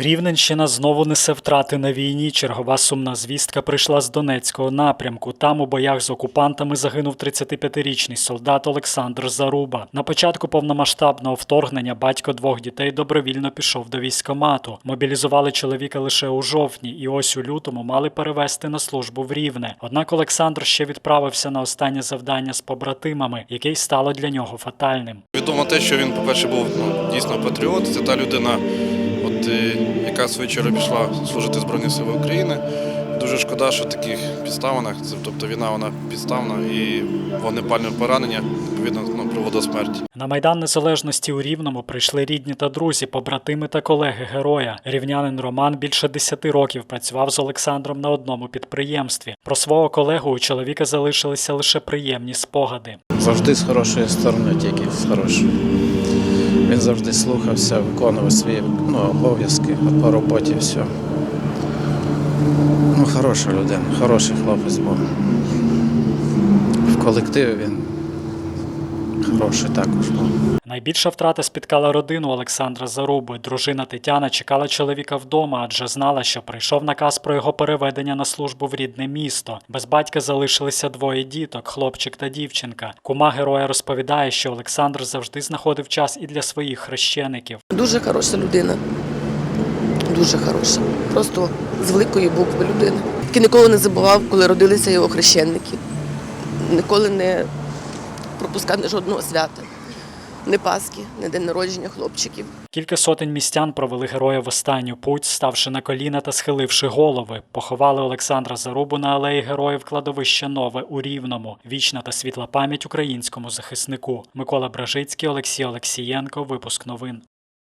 Рівненщина знову несе втрати на війні. Чергова сумна звістка прийшла з Донецького напрямку. Там у боях з окупантами загинув 35-річний солдат Олександр Заруба. На початку повномасштабного вторгнення батько двох дітей добровільно пішов до військомату. Мобілізували чоловіка лише у жовтні, і ось у лютому мали перевести на службу в Рівне. Однак Олександр ще відправився на останнє завдання з побратимами, яке й стало для нього фатальним. Відомо те, що він, по-перше, був ну, дійсно патріот. Це та людина, яка свого чергу пішла служити Збройні Сили України. Дуже шкода, що в таких підставинах, це- тобто війна вона підставна і вогнепальне поранення, відповідно, ну, приводить до смерті. На майдан незалежності у Рівному прийшли рідні та друзі, побратими та колеги героя. Рівнянин Роман більше 10 років працював з Олександром на одному підприємстві. Про свого колегу у чоловіка залишилися лише приємні спогади. Завжди з хорошої сторони, тільки з хорошої. Він завжди слухався, виконував свої ну, обов'язки по роботі, все. Хороша людина, хороший хлопець був. В колективі він хороший також був. Найбільша втрата спіткала родину Олександра Заруби. Дружина Тетяна чекала чоловіка вдома, адже знала, що прийшов наказ про його переведення на службу в рідне місто. Без батька залишилися двоє діток хлопчик та дівчинка. Кума героя розповідає, що Олександр завжди знаходив час і для своїх хрещеників. Дуже хороша людина. Дуже хороша. Просто з великої букви людина. Який ніколи не забував, коли родилися його хрещенники. Ніколи не пропускав жодного свята. Не Пасхи, не день народження хлопчиків. Кілька сотень містян провели героя в останню путь, ставши на коліна та схиливши голови. Поховали Олександра Зарубу на алеї героїв кладовища Нове у Рівному. Вічна та світла пам'ять українському захиснику. Микола Бражицький, Олексій Олексієнко. Випуск новин.